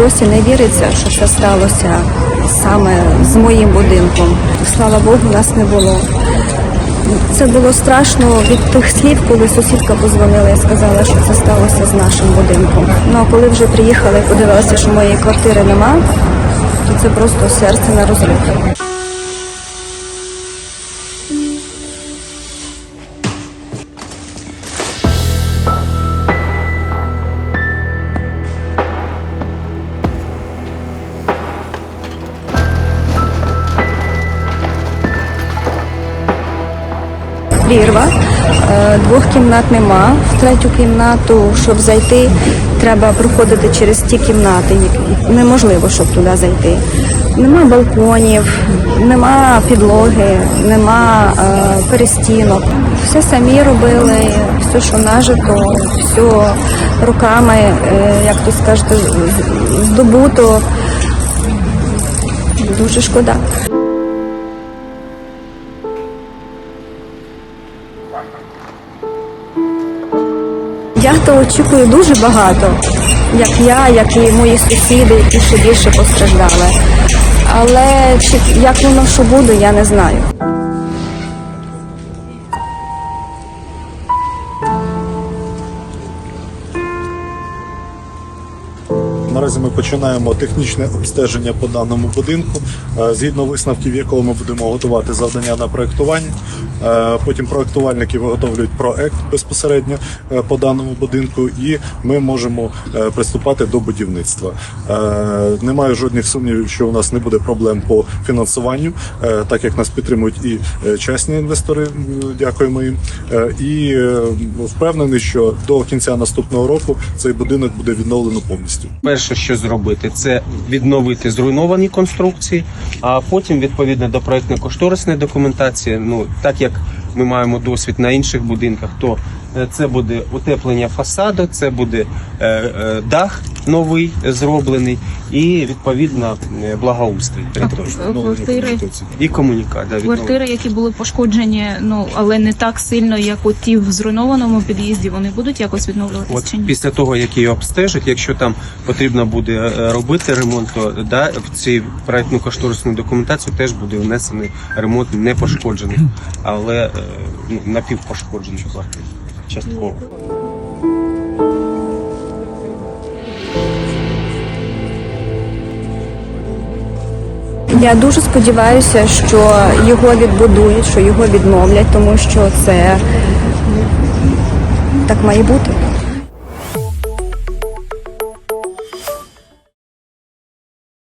досі не віриться, що це сталося саме з моїм будинком. Слава Богу, нас не було. Це було страшно від тих слів, коли сусідка позвонила і сказала, що це сталося з нашим будинком. Ну а коли вже приїхали і подивилися, що моєї квартири нема, то це просто серце на розрив. Прірва, е, двох кімнат нема. В третю кімнату, щоб зайти, треба проходити через ті кімнати. Неможливо, щоб туди зайти. Нема балконів, нема підлоги, нема е, перестінок. Все самі робили, все, що нажито, все руками, е, як то скажете, здобуто. Дуже шкода. Я то очікую дуже багато, як я, як і мої сусіди, які ще більше постраждали. Але чи як воно що буде, я не знаю. Наразі ми починаємо технічне обстеження по даному будинку. Е, Згідно висновків, якого ми будемо готувати завдання на проектування. Е, Потім проектувальники виготовлюють проект безпосередньо е, по даному будинку, і ми можемо приступати до будівництва. Немає жодних сумнівів, що у нас не буде проблем по фінансуванню, так як нас підтримують і частні інвестори. Дякуємо їм. І впевнений, що до кінця наступного року цей будинок буде відновлено повністю. Перше, що зробити, це відновити зруйновані конструкції, а потім, відповідно до проектно-кошторисної документації, ну так як ми маємо досвід на інших будинках, то це буде утеплення фасаду, це буде е, е, дах новий е, зроблений і відповідно е, благоустрій території. квартири, і комунікація. квартири, які були пошкоджені, ну але не так сильно, як у ті в зруйнованому під'їзді, вони будуть якось відновлюватися От чи ні? після того, як її обстежать, якщо там потрібно буде е, робити ремонт, то да, в цій проектну кошторисну документацію теж буде внесений ремонт непошкоджених, але е, ну, напівпошкоджених квартир. Частково. Я дуже сподіваюся, що його відбудують, що його відновлять, тому що це так має бути.